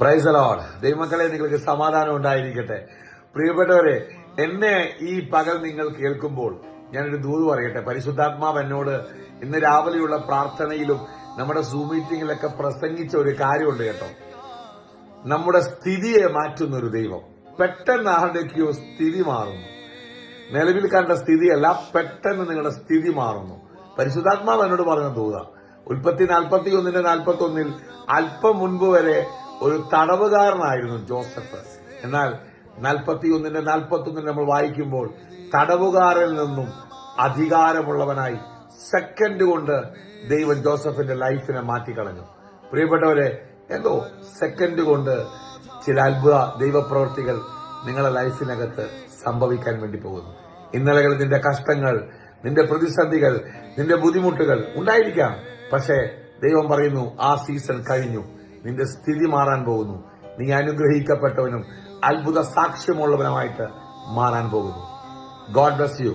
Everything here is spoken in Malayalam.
പ്രൈസ് അലോഡ് ദൈവമക്കളെ നിങ്ങൾക്ക് സമാധാനം ഉണ്ടായിരിക്കട്ടെ. പ്രിയപ്പെട്ടവരെ എന്നെ ഈ പകൽ നിങ്ങൾ കേൾക്കുമ്പോൾ ഞാനൊരു ദൂത് പറയട്ടെ. പരിശുദ്ധാത്മാവ് എന്നോട് ഇന്ന് രാവിലെയുള്ള പ്രാർത്ഥനയിലും നമ്മുടെ സൂം മീറ്റിംഗിലൊക്കെ പ്രസംഗിച്ച ഒരു കാര്യമുണ്ട് കേട്ടോ. നമ്മുടെ സ്ഥിതിയെ മാറ്റുന്ന ഒരു ദൈവം. പെട്ടെന്ന് ആരുടെയൊക്കെയോ സ്ഥിതി മാറുന്നു. നിലവിൽ കണ്ട സ്ഥിതിയല്ല പെട്ടെന്ന് നിങ്ങളുടെ സ്ഥിതി മാറുന്നു. പരിശുദ്ധാത്മാവ് എന്നോട് പറഞ്ഞ ദൂത ഉൽപ്പത്തി നാൽപ്പത്തി ഒന്നിന്റെ നാൽപ്പത്തി ഒന്നിൽ അല്പം മുൻപ് വരെ ഒരു തടവുകാരനായിരുന്നു ജോസഫ്. എന്നാൽ നാൽപ്പത്തി ഒന്നിന്റെ നാൽപ്പത്തി ഒന്നിന് നമ്മൾ വായിക്കുമ്പോൾ തടവുകാരിൽ നിന്നും അധികാരമുള്ളവനായി സെക്കൻഡ് കൊണ്ട് ദൈവം ജോസഫിന്റെ ലൈഫിനെ മാറ്റിക്കളഞ്ഞു. പ്രിയപ്പെട്ടവരെ എന്തോ സെക്കൻഡ് കൊണ്ട് ചില അത്ഭുത ദൈവപ്രവർത്തികൾ നിങ്ങളുടെ ലൈഫിനകത്ത് സംഭവിക്കാൻ വേണ്ടി പോകുന്നു. ഇന്നലകൾ നിന്റെ കഷ്ടങ്ങൾ നിന്റെ പ്രതിസന്ധികൾ നിന്റെ ബുദ്ധിമുട്ടുകൾ ഉണ്ടായിരിക്കാം. പക്ഷേ ദൈവം പറയുന്നു ആ സീസൺ കഴിഞ്ഞു. നിന്റെ സ്ഥിതി മാറാൻ പോകുന്നു. നീ അനുഗ്രഹിക്കപ്പെട്ടവനും അത്ഭുത സാക്ഷ്യമുള്ളവനുമായിട്ട് മാറാൻ പോകുന്നു. God bless you